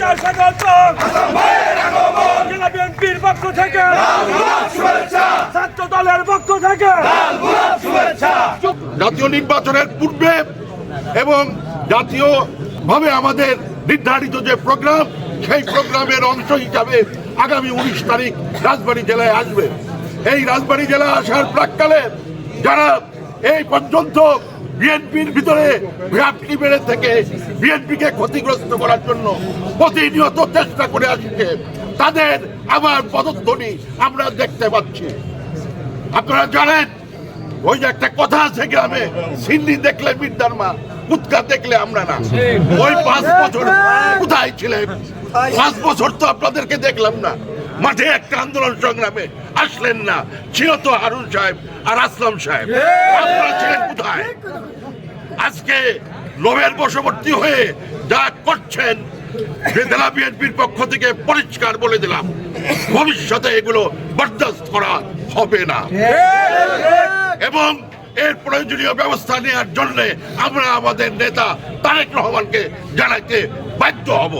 শুভেচ্ছা স্বাগত জেলা বিএনপির পক্ষ থেকে। ছাত্র দলের পক্ষ থেকে। জাতীয় নির্বাচনের পূর্বে এবং জাতীয় ভাবে আমাদের নির্ধারিত যে প্রোগ্রাম সেই প্রোগ্রামের অংশ হিসাবে আগামী উনিশ তারিখ রাজবাড়ী জেলায় আসবে। এই রাজবাড়ী জেলায় আসার প্রাককালে যারা এই পর্যন্ত বিএনপির ভিতরে ঘাটতি বেড়ে থেকে বিএনপিকে ক্ষতিগ্রস্ত করার জন্য প্রতিনিয়ত চেষ্টা করে আসছে। তাদের আবার পদধ্বনি আমরা দেখতে পাচ্ছি। আপনারা জানেন, ওই যে একটা কথা আছে গ্রামে সিন্নি দেখলে বিদ্যার মা কুৎকা দেখলে আমরা না। ওই পাঁচ বছর কোথায় ছিলেন? পাঁচ বছর তো আপনাদেরকে দেখলাম না। মাঠে একটা আন্দোলন সংগ্রামে আসলেন না। ছিল তো হারুন সাহেব আর আসলাম সাহেব আপনারা ছিলেন কোথায়? আজকে লোভের বশবর্তী হয়ে যা করছেন জেলা বিএনপির পক্ষ থেকে পরিষ্কার বলে দিলাম ভবিষ্যতে এগুলো বরদাস্ত করা হবে না। এবং এর প্রয়োজনীয় ব্যবস্থা নেওয়ার জন্য আমরা আমাদের নেতা তারেক রহমানকে জানাইতে বাধ্য হব।